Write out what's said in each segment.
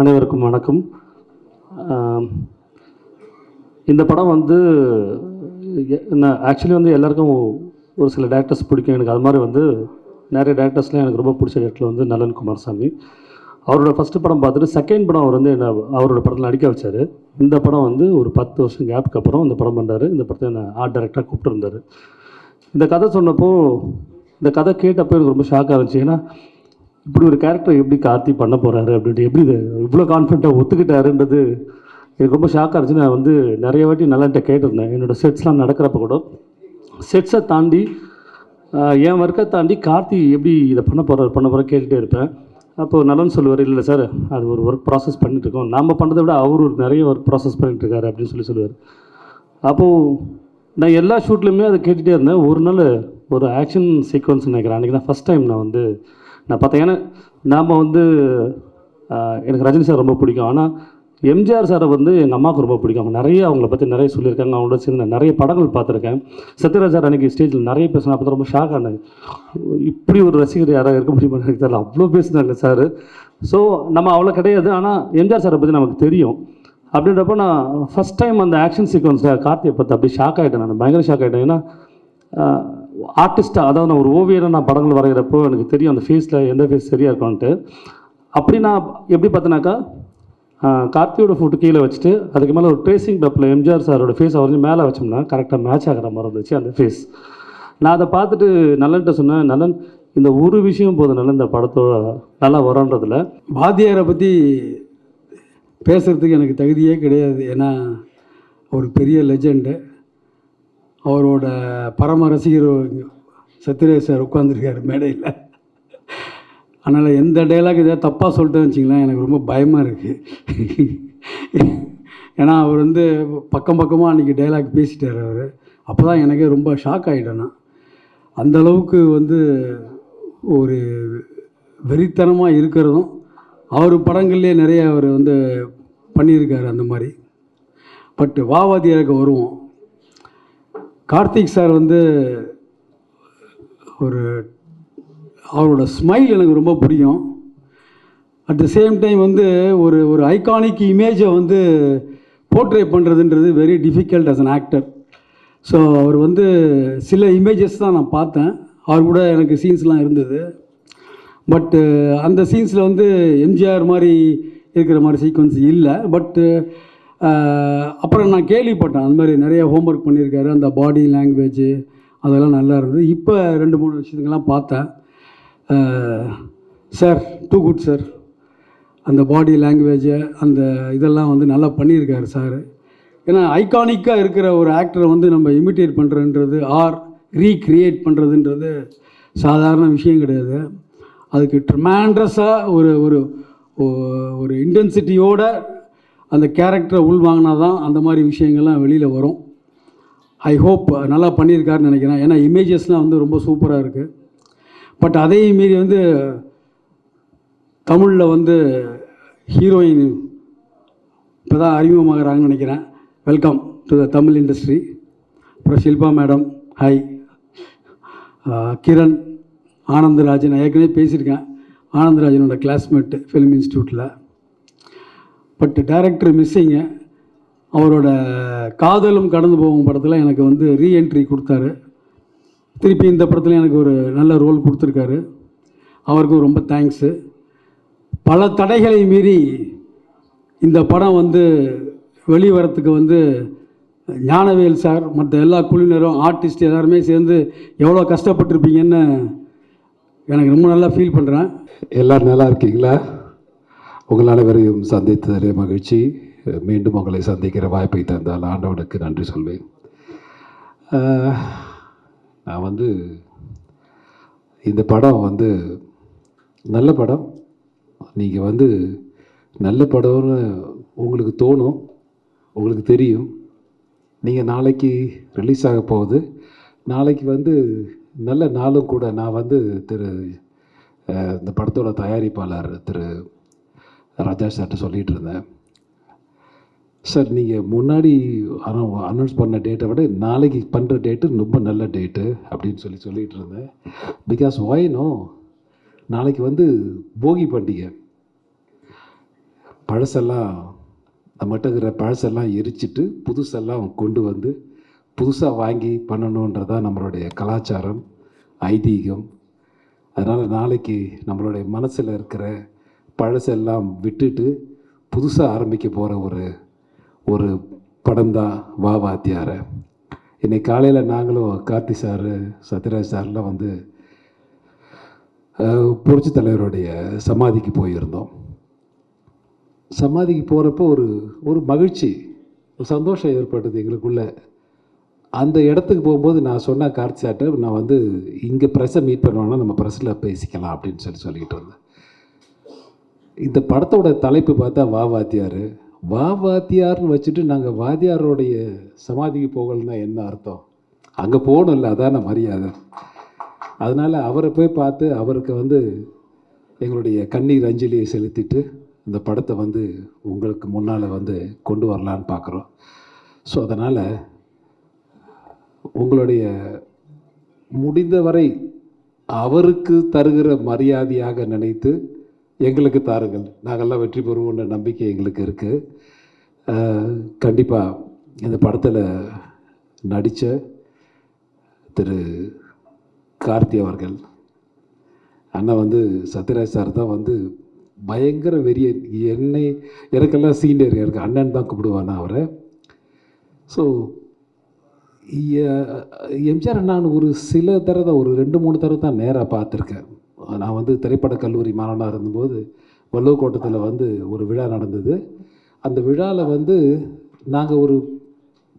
அனைவருக்கும் வணக்கம். இந்த படம் வந்து ஆக்சுவலி வந்து எல்லாருக்கும் ஒரு சில டேரக்டர்ஸ் பிடிக்கும். எனக்கு அது மாதிரி வந்து நிறைய டேரக்டர்ஸ்லாம் எனக்கு ரொம்ப பிடிச்ச டேரக்டர் வந்து நலன் குமாரசாமி. அவரோட ஃபஸ்ட்டு படம் பார்த்துட்டு செகண்ட் படம் அவர் வந்து என்ன அவரோட படத்தில் நடிக்க வச்சார். இந்த படம் வந்து ஒரு பத்து வருஷம் கேப்புக்கு அப்புறம் இந்த படம் பண்ணார். இந்த படத்தை என்ன ஆர்ட் டைரக்டராக கூப்பிட்டுருந்தாரு. இந்த கதை சொன்னப்போ இந்த கதை கேட்டப்போ எனக்கு ரொம்ப ஷாக்காக இருந்துச்சு. ஏன்னா இப்படி ஒரு கேரக்டர் எப்படி கார்த்தி பண்ண போகிறாரு அப்படின்ட்டு எப்படி இது இவ்வளோ கான்ஃபிடண்ட்டாக ஒத்துக்கிட்டாருன்றது எனக்கு ரொம்ப ஷாக்காக இருந்துச்சு. நான் வந்து நிறைய வாட்டி நல்லாட்ட கேட்டிருந்தேன். என்னோடய செட்ஸ்லாம் நடக்கிறப்ப கூட. செட்ஸை தாண்டி என் ஒர்க்கை தாண்டி கார்த்தி எப்படி இதை பண்ண போகிறார் பண்ண போகிற கேட்டுகிட்டே இருப்பேன். அப்போது நலன் சொல்லுவார் இல்லை சார் அது ஒரு ஒர்க் ப்ராசஸ் பண்ணிட்டுருக்கோம் நம்ம பண்ணுறதை விட அவர் ஒரு நிறைய ஒர்க் ப்ராசஸ் பண்ணிட்டுருக்காரு அப்படின்னு சொல்லி சொல்லுவார். அப்போது நான் எல்லா ஷூட்லையுமே அதை கேட்டுகிட்டே இருந்தேன். ஒரு நாள் ஒரு ஆக்ஷன் சீக்வன்ஸ் நினைக்கிறேன். அன்றைக்கி தான் ஃபஸ்ட் டைம் நான் வந்து நான் பார்த்தேன். நாம் வந்து எனக்கு ரஜினி சார் ரொம்ப பிடிக்கும். ஆனால் எம்ஜிஆர் சாரை வந்து எங்கள் அம்மாவுக்கு ரொம்ப பிடிக்கும். அவங்க நிறைய அவங்கள பற்றி நிறைய சொல்லியிருக்காங்க. அவங்களோட சேர்ந்து நான் நிறைய படங்கள் பார்த்துருக்கேன். சத்யராஜ் சார் அன்றைக்கி ஸ்டேஜில் நிறைய பேசினா அப்போ ரொம்ப ஷாக் ஆனது இப்படி ஒரு ரசிகர் யாராக இருக்க முடியுமா எனக்கு தெரியல. அவ்வளோ பேசினாங்க சார். ஸோ நம்ம அவ்வளோ கிடையாது. ஆனால் எம்ஜிஆர் சாரை பற்றி நமக்கு தெரியும். அப்படின்றப்போ நான் ஃபஸ்ட் டைம் அந்த ஆக்ஷன் சீக்வன்ஸில் கார்த்தியை பார்த்து அப்படியே ஷாக் ஆகிட்டேன் நான் பயங்கர ஷாக் ஆகிட்டேன் ஏன்னா ஆர்டிஸ்ட்டாக அதாவது நான் ஒரு ஓவியராக நான் படங்கள் வரைகிறப்போ எனக்கு தெரியும் அந்த ஃபேஸில் எந்த ஃபேஸ் சரியாக இருக்கும்ன்ட்டு அப்படி நான் எப்படி பார்த்தேனாக்கா கார்த்தியோட ஃபோட்டோ கீழே வச்சுட்டு அதுக்கு மேலே ஒரு ட்ரேசிங் பேப்பில் எம்ஜிஆர் சாரோட ஃபேஸ் வரைஞ்சி மேலே வச்சோம்னா கரெக்டாக மேட்ச் ஆகிற மாதிரி இருந்துச்சு அந்த ஃபேஸ் நான் அதை பார்த்துட்டு நல்லன்ட்ட சொன்னேன் நலன் இந்த ஒரு விஷயம் போதும் நல்ல இந்த படத்தோட நல்லா வரோன்றதில் வாத்தியாரை பற்றி பேசுகிறதுக்கு எனக்கு தகுதியே கிடையாது. ஏன்னா ஒரு பெரிய லெஜெண்டு அவரோட பரம ரசிகர் சத்யராஜ் சார் உட்காந்துருக்கார் மேடையில். அதனால் எந்த டைலாக் ஏதாவது தப்பாக சொல்லிட்டேன்னு வச்சிங்களேன் எனக்கு ரொம்ப பயமாக இருக்குது ஏன்னா அவர் வந்து பக்கம் பக்கமாக அன்றைக்கி டைலாக் பேசிட்டார் அவர். அப்போ தான் எனக்கே ரொம்ப ஷாக் ஆகிட்டேன் நான். அந்த அளவுக்கு வந்து ஒரு வெறித்தனமாக இருக்கிறதும் அவர் படங்கள்லேயே நிறைய அவர் வந்து பண்ணியிருக்காரு அந்த மாதிரி. பட் வாவாதியாருக்கு வருவோம். கார்த்திக் சார் வந்து ஒரு அவரோட ஸ்மைல் எனக்கு ரொம்ப பிடிக்கும். அட் த சேம் டைம் வந்து ஒரு ஒரு ஐகானிக் இமேஜை வந்து போர்ட்ரே பண்ணுறதுன்றது very difficult as an actor so அவர் வந்து சில இமேஜஸ் தான் நான் பார்த்தேன். அவர் கூட எனக்கு சீன்ஸ்லாம் இருந்தது. பட்டு அந்த சீன்ஸில் வந்து எம்ஜிஆர் மாதிரி இருக்கிற மாதிரி சீக்வன்ஸ் இல்லை. பட்டு அப்புறம் நான் கேள்விப்பட்டேன் அந்த மாதிரி நிறைய ஹோம்ஒர்க் பண்ணியிருக்காரு அந்த பாடி லாங்குவேஜ் அதெல்லாம் நல்லா இருந்தது. இப்போ ரெண்டு மூணு விஷயத்துக்கெல்லாம் பார்த்தேன். சார் டூ குட் சார் அந்த பாடி லாங்குவேஜை அந்த இதெல்லாம் வந்து நல்லா பண்ணியிருக்காரு சார் ஏன்னா ஐகானிக்காக இருக்கிற ஒரு ஆக்டரை வந்து நம்ம இமிட்டேட் பண்ணுறதுன்றது ஆர் ரீக்ரியேட் பண்ணுறதுன்றது சாதாரண விஷயம் கிடையாது. அதுக்கு ட்ரிமாண்ட்ரஸாக ஒரு ஒரு ஒரு இன்டென்சிட்டியோட அந்த கேரக்டரை உள்வாங்கினா தான் அந்த மாதிரி விஷயங்கள்லாம் வெளியில் வரும். ஐ ஹோப் நல்லா பண்ணியிருக்காருன்னு நினைக்கிறேன். ஏன்னா இமேஜஸ்லாம் வந்து ரொம்ப சூப்பராக இருக்குது பட் அதையும் மீறி வந்து தமிழில் வந்து ஹீரோயின் இப்போ தான் அறிமுகமாகறாங்கன்னு நினைக்கிறேன். Welcome to the Tamil industry அப்புறம் ஷில்பா மேடம் ஹாய் கிரண் ஆனந்தராஜன். ஏற்கனவே பேசியிருக்கேன். ஆனந்தராஜனோட கிளாஸ்மேட்டு ஃபிலிம் இன்ஸ்டியூட்டில் பட் டேரக்டர் மிஸ்ஸிங்கு அவரோட காதலும் கடந்து போகும் படத்தில் எனக்கு வந்து ரீஎன்ட்ரி கொடுத்தாரு. திருப்பி இந்த படத்தில் எனக்கு ஒரு நல்ல ரோல் கொடுத்துருக்காரு. அவருக்கும் ரொம்ப தேங்க்ஸு பல தடைகளை மீறி இந்த படம் வந்து வெளிவரத்துக்கு வந்து ஞானவேல் சார் மற்ற எல்லா குழுவினரும் ஆர்டிஸ்ட் எல்லாருமே சேர்ந்து எவ்வளோ கஷ்டப்பட்டிருப்பீங்கன்னு எனக்கு ரொம்ப நல்லா ஃபீல் பண்ணுறேன் எல்லோரும் நல்லா இருக்கீங்களா? உங்கள் அனைவரையும் சந்தித்ததிலே மகிழ்ச்சி. மீண்டும் உங்களை சந்திக்கிற வாய்ப்பை தந்தால் ஆண்டவனுக்கு நன்றி சொல்வேன். நான் வந்து இந்த படம் வந்து நல்ல படம். நீங்கள் வந்து நல்ல படம்னு உங்களுக்கு தோணும் உங்களுக்கு தெரியும். நீங்கள் நாளைக்கு ரிலீஸ் ஆக போகுது. நாளைக்கு வந்து நல்ல நாளும் கூட நான் வந்து திரு இந்த படத்தோட தயாரிப்பாளர் திரு ராஜா சார்கிட்ட சொல்லிகிட்டு இருந்தேன். சார் நீங்கள் முன்னாடி அனௌன்ஸ் பண்ண டேட்டை விட நாளைக்கு பண்ணுற டேட்டு ரொம்ப நல்ல டேட்டு அப்படின்னு சொல்லி சொல்லிகிட்டு இருந்தேன். பிகாஸ் ஒயினோ நாளைக்கு வந்து போகி பண்டிகை. பழசெல்லாம் நம்மகிட்ட இருக்கிற பழசெல்லாம் எரிச்சிட்டு புதுசெல்லாம் கொண்டு வந்து புதுசாக வாங்கி பண்ணணுன்றதான் நம்மளுடைய கலாச்சாரம் ஐதீகம். அதனால் நாளைக்கு நம்மளுடைய மனசில் இருக்கிற பழசெல்லாம் விட்டுட்டு புதுசாக ஆரம்பிக்க போகிற ஒரு ஒரு படம் தான் வா வாத்தியார இன்னைக்கு காலையில் நாங்களும் கார்த்தி சார் சத்யராஜ் சார்லாம் வந்து புரட்சி தலைவருடைய சமாதிக்கு போயிருந்தோம். சமாதிக்கு போகிறப்போ ஒரு ஒரு மகிழ்ச்சி ஒரு சந்தோஷம் ஏற்பட்டது எங்களுக்குள்ள. அந்த இடத்துக்கு போகும்போது நான் சொன்ன கார்த்தி சார்ட்ட நான் வந்து இங்கே ப்ரெஸ்ஸை மீட் பண்ணுவோன்னா நம்ம ப்ரெஸ்ஸில் பேசிக்கலாம் அப்படின்னு சொல்லி சொல்லிக்கிட்டு இருந்தேன். இந்த படத்தோட தலைப்பு பார்த்தா வா வாத்தியார். வா வாத்தியார்னு வச்சுட்டு நாங்கள் வாத்தியாரோடைய சமாதிக்கு போகலன்னா என்ன அர்த்தம்? அங்கே போகணும்ல அதான மரியாதை. அதனால் அவரை போய் பார்த்து அவருக்கு வந்து எங்களுடைய கண்ணீர் அஞ்சலியை செலுத்திட்டு இந்த படத்தை வந்து உங்களுக்கு முன்னால் வந்து கொண்டு வரலான்னு பார்க்குறோம். ஸோ அதனால் உங்களுடைய முடிந்தவரை அவருக்கு தருகிற மரியாதையாக நினைத்து எங்களுக்கு தாருங்கள். நாங்கள்லாம் வெற்றி பெறுவோன்ற நம்பிக்கை எங்களுக்கு இருக்குது கண்டிப்பாக இந்த படத்தில் நடித்த திரு கார்த்தி அவர்கள் அண்ணன் வந்து சத்யராஜ் சார் தான் வந்து பயங்கர வெறிய என்னை எனக்கெல்லாம் சீனியர் எனக்கு அண்ணன் தான் கூப்பிடுவான் அவரை. ஸோ எம்ஜிஆர் நான் ஒரு சில தடவை தான் ஒரு ரெண்டு மூணு தடவை தான் நேராக பார்த்துருக்கேன். நான் வந்து திரைப்படக் கல்லூரி மாணவனாக இருந்தபோது வள்ளுவக்கோட்டத்தில் வந்து ஒரு விழா நடந்தது. அந்த விழாவில் வந்து நாங்கள் ஒரு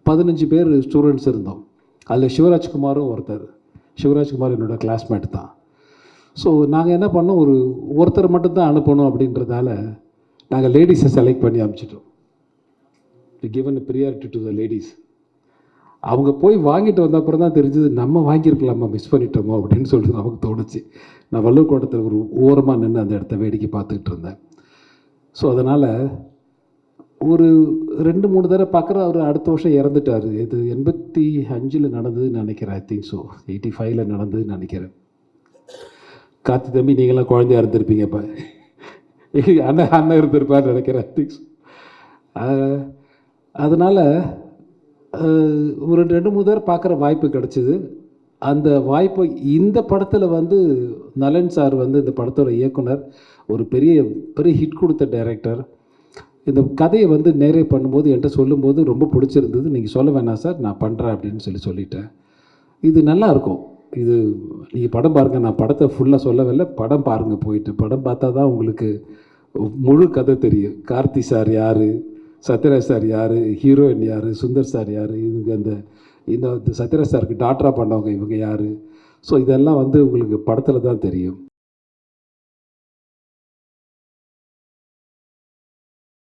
பதினஞ்சு பேர் ஸ்டூடெண்ட்ஸ் இருந்தோம். அதில் சிவராஜ்குமாரும் ஒருத்தர். சிவராஜ்குமார் என்னோட கிளாஸ்மேட் தான். ஸோ நாங்கள் என்ன பண்ணோம்? ஒரு ஒருத்தர் மட்டும்தான் அனுப்பணும் அப்படின்றதால நாங்கள் லேடிஸை செலக்ட் பண்ணி அனுப்பிச்சிட்டோம் given priority to the ladies அவங்க போய் வாங்கிட்டு வந்த அப்புறம் தான் தெரிஞ்சது நம்ம வாங்கியிருக்கலாமா மிஸ் பண்ணிட்டோமோ அப்படின்னு சொல்லிட்டு நமக்கு தோணுச்சு. நான் வள்ளுவக்கோட்டத்தில் ஒரு ஓரமாக நின்று அந்த இடத்த வேடிக்கை பார்த்துக்கிட்டு இருந்தேன். ஸோ அதனால் ஒரு ரெண்டு மூணு தடவை பார்க்குற அவர் அடுத்த வருஷம் இறந்துட்டார். இது எண்பத்தி அஞ்சில் நடந்ததுன்னு நினைக்கிறேன் ஐ திங்க் ஸோ எயிட்டி ஃபைவ்ல நடந்ததுன்னு நினைக்கிறேன். காத்து தம்பி நீங்களாம் குழந்தையா இருந்திருப்பீங்க இப்போ அண்ணன் அண்ணன் இருந்திருப்பான்னு நினைக்கிறேன் ஐ திங்க் அதனால் ஒரு ரெண்டு மூணு தடவை பார்க்குற வாய்ப்பு கிடச்சிது. அந்த வாய்ப்பை இந்த படத்தில் வந்து நலன் சார் வந்து இந்த படத்தோட இயக்குனர் ஒரு பெரிய பெரிய ஹிட் கொடுத்த டைரக்டர் இந்த கதையை வந்து நேரே பண்ணும்போது என்கிட்ட சொல்லும்போது ரொம்ப பிடிச்சிருந்தது. நீங்கள் சொல்ல வேணாம் சார் நான் பண்ணுறேன் அப்படின்னு சொல்லி சொல்லிட்டேன். இது நல்லாயிருக்கும் இது நீங்கள் படம் பாருங்கள் நான் படத்தை ஃபுல்லாக சொல்லவில்லை. படம் பாருங்கள் போயிட்டு. படம் பார்த்தா தான் உங்களுக்கு முழு கதை தெரியும். கார்த்தி சார் யார்? சத்யராஜ் சார் யார்? ஹீரோயின் யார்? சுந்தர் சார் யார்? இவங்க அந்த இந்த சத்யராஜ் சாருக்கு டாக்டராக பண்ணவங்க இவங்க யார்? ஸோ இதெல்லாம் வந்து உங்களுக்கு படத்தில் தான் தெரியும்.